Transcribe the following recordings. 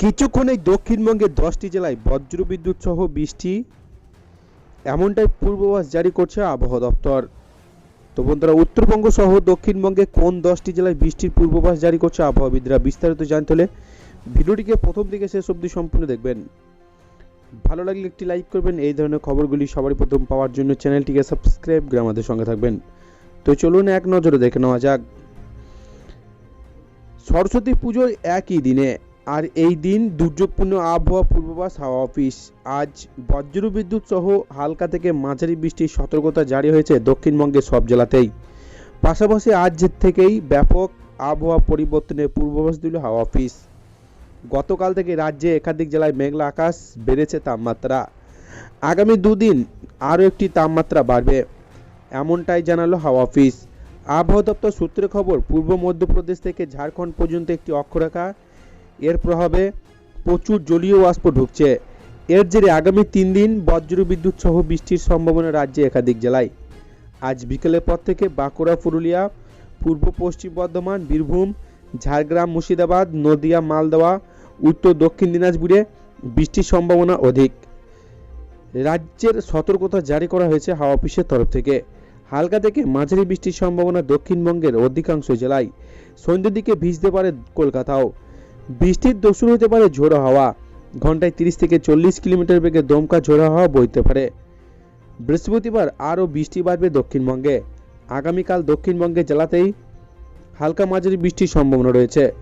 কিছুক্ষণেই দক্ষিণবঙ্গের দশটি জেলায় বজ্রবিদ্যুৎ সহ বৃষ্টি, এমনটাই পূর্বাভাস জারি করছে আবহাওয়া দপ্তর। তো বন্ধুরা, উত্তরবঙ্গ সহ দক্ষিণবঙ্গে কোন দশটি জেলায় বৃষ্টির পূর্বাভাস জারি করছে আবহাওয়াবিদরা বিস্তারিত জানতে হলে ভিডিওটিকে প্রথম থেকে শেষ অবধি সম্পূর্ণ দেখবেন। ভালো লাগলে একটি লাইক করবেন, এই ধরনের খবরগুলি সবারই প্রথম পাওয়ার জন্য চ্যানেলটিকে সাবস্ক্রাইব করে আমাদের সঙ্গে থাকবেন। তো চলুন এক নজরে দেখে নেওয়া যাক। সরস্বতী পুজোর একই দিনে আর এই দিন দুর্যোগপূর্ণ আবহাওয়া পূর্বাভাস হাওয়া অফিস। আজ বজ্রবিদ্যুৎ সহ হালকা থেকে মাঝারি বৃষ্টির সতর্কতা জারি হয়েছে দক্ষিণবঙ্গের সব জেলাতেই। পাশাপাশি আজ থেকেই ব্যাপক আবহাওয়া পরিবর্তনের পূর্বাভাস দিল হাওয়া অফিস। গতকাল থেকে রাজ্যে একাধিক জেলায় মেঘলা আকাশ, বেড়েছে তাপমাত্রা। আগামী দুদিন আরও একটি তাপমাত্রা বাড়বে, এমনটাই জানালো হাওয়া অফিস। আবহাওয়া দপ্তর সূত্রে খবর, পূর্ব মধ্যপ্রদেশ থেকে ঝাড়খণ্ড পর্যন্ত একটি অক্ষরেখা এর প্রভাবে প্রচুর জলীয় বাষ্প ঢুকছে। এর জেরে আগামী তিন দিন বজ্রবিদ্যুৎ সহ বৃষ্টির সম্ভাবনা রাজ্যে একাধিক জেলায়। আজ বিকেলের পর থেকে বাঁকুড়া, পুরুলিয়া, পূর্ব পশ্চিম বর্ধমান, বীরভূম, ঝাড়গ্রাম, মুর্শিদাবাদ, নদিয়া মালদহ উত্তর, দক্ষিণ দিনাজপুরে বৃষ্টির সম্ভাবনা অধিক। রাজ্যের সতর্কতা জারি করা হয়েছে হাওয়া অফিসের তরফ থেকে। হালকা থেকে মাঝারি বৃষ্টির সম্ভাবনা দক্ষিণবঙ্গের অধিকাংশ জেলায়। সন্ধ্যের দিকে ভিজতে পারে কলকাতাও। বৃষ্টির দস্যুর হতে পারে ঝোড়ো হাওয়া। ঘন্টায় তিরিশ থেকে চল্লিশ কিলোমিটার বেগে দমকা ঝোড়ো হাওয়া বইতে পারে। বৃহস্পতিবার আরও বৃষ্টি বাড়বে দক্ষিণবঙ্গে। আগামীকাল দক্ষিণবঙ্গে জেলাতেই হালকা মাঝারি বৃষ্টির সম্ভাবনা রয়েছে।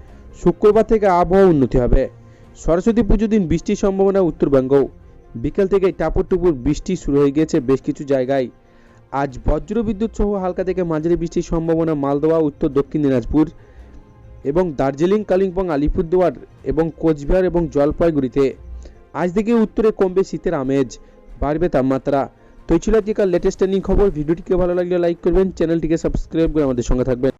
শুক্রবার থেকে আবহাওয়া উন্নতি হবে। সরস্বতী পুজো দিন বৃষ্টির সম্ভাবনা উত্তরবঙ্গও বিকেল থেকে টাপুর টুপুর বৃষ্টি শুরু হয়ে গিয়েছে বেশ কিছু জায়গায়। আজ বজ্র বিদ্যুৎ সহ হালকা থেকে মাঝারি বৃষ্টির সম্ভাবনা মালদহ উত্তর দক্ষিণ দিনাজপুর। এবং দার্জিলিং, কালিম্পং, আলিপুরদুয়ার এবং কোচবিহার এবং জলপাইগুড়িতে। আজ থেকে উত্তরে কমবে শীতের আমেজ, বাড়বে তাপমাত্রা। তো এই ছিল আজকের লেটেস্ট ট্রেনিং খবর। ভিডিওটিকে ভালো লাগলে লাইক করবেন চ্যানেলটিকে সাবস্ক্রাইব করে আমাদের সঙ্গে থাকবেন।